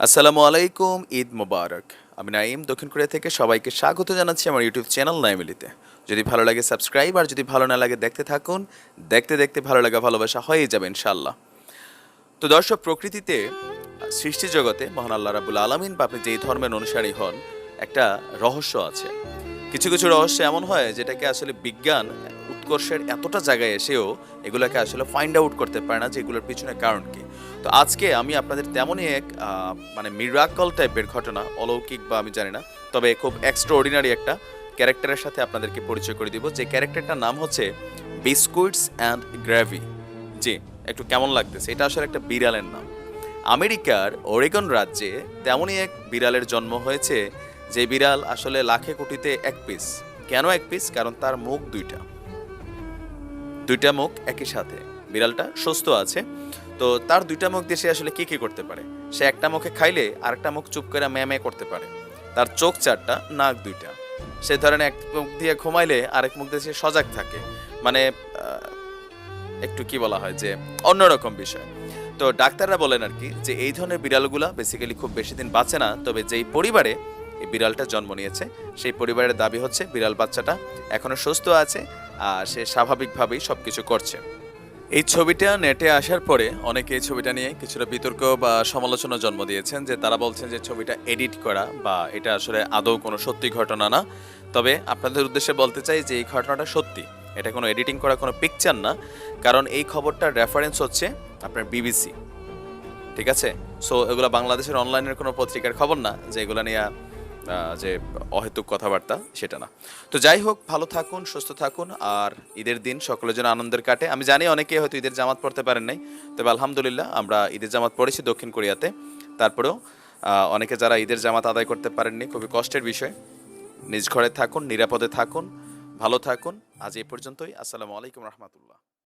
আসসালামু আলাইকুম, ঈদ মোবারক। আমি নাইম দক্ষিণ কোরিয়া থেকে সবাইকে স্বাগত জানাচ্ছি আমার ইউটিউব চ্যানেল নাইমিলিতে যদি ভালো লাগে সাবস্ক্রাইব আর যদি ভালো না লাগে দেখতে থাকুন, দেখতে দেখতে ভালো লাগা ভালোবাসা হয়েই যাবে ইনশাল্লাহ তো দর্শক, প্রকৃতিতে, সৃষ্টি জগতে মহান আল্লাহ রাবুল আলমিন, বা আপনি যেই ধর্মের অনুসারী হন, একটা রহস্য আছে। কিছু কিছু রহস্য এমন হয় যেটাকে আসলে বিজ্ঞান উৎকর্ষের এতটা জায়গায় এসেও এগুলোকে আসলে ফাইন্ড আউট করতে পারে না যে এগুলোর পিছনে কারণ কি। তো আজকে আমি আপনাদের তেমনই এক মানে মিরাকল টাইপের ঘটনা, অলৌকিক বা আমি জানি না, তবে খুব এক্সট্রা অর্ডিনারি একটা ক্যারেক্টারের সাথে আপনাদেরকে পরিচয় করে দিব। যে ক্যারেক্টারটার নাম হচ্ছে বিস্কুইটস অ্যান্ড গ্র্যাভি জি, একটু কেমন লাগতেছে? এটা আসলে একটা বিড়ালের নাম। আমেরিকার ওরেগন রাজ্যে তেমনই এক বিড়ালের জন্ম হয়েছে, যে বিড়াল আসলে লাখে কোটিতে এক পিস কেন এক পিস কারণ তার মুখ দুইটা। দুইটা মুখ একই সাথে। বিড়ালটা সুস্থ আছে। তো তার দুইটা মুখ দিয়ে সে আসলে কি কি করতে পারে? সে একটা মুখে খাইলে আরেকটা মুখ চুপ করে ম্যামে করতে পারে। তার চোখ চারটা, নাক দুইটা। সে ধরেন এক মুখ দিয়ে ঘুমাইলে আরেক মুখ দিয়ে সে সজাগ থাকে। মানে একটু কি বলা হয় যে অন্যরকম বিষয়। তো ডাক্তাররা বলেন আর কি যে এই ধরনের বিড়ালগুলা বেসিক্যালি খুব বেশি দিন বাঁচে না। তবে যেই পরিবারে এই বিড়ালটা জন্ম নিয়েছে, সেই পরিবারের দাবি হচ্ছে বিড়াল বাচ্চাটা এখনও সুস্থ আছে, আর সে স্বাভাবিকভাবেই সব কিছু করছে। এই ছবিটা নেটে আসার পরে অনেকে এই ছবিটা নিয়ে কিছুটা বিতর্ক বা সমালোচনা জন্ম দিয়েছেন যে তারা বলছেন যে ছবিটা এডিট করা বা এটা আসলে আদৌ কোনো সত্যি ঘটনা না। তবে আপনাদের উদ্দেশ্যে বলতে চাই যে এই ঘটনাটা সত্যি। এটা কোনো এডিটিং করা কোনো পিকচার না। কারণ এই খবরটার রেফারেন্স হচ্ছে আপনার বিবিসি ঠিক আছে? সো এগুলো বাংলাদেশের অনলাইনের কোনো পত্রিকার খবর না, যে এগুলো নিয়ে যে অহেতুক কথাবার্তা, সেটা না। তো যাই হোক, ভালো থাকুন, সুস্থ থাকুন, আর ঈদের দিন সকলের জন্য আনন্দের কাটে। আমি জানি অনেকে হয়তো ঈদের জামাত পড়তে পারেন নাই, তবে আলহামদুলিল্লাহ আমরা ঈদের জামাত পড়েছি দক্ষিণ কোরিয়াতে। তারপরেও অনেকে যারা ঈদের জামাত আদায় করতে পারেননি খুবই কষ্টের বিষয়। নিজ ঘরে থাকুন, নিরাপদে থাকুন, ভালো থাকুন। আজ এ পর্যন্তই। আসসালামু আলাইকুম রহমতুল্লাহ।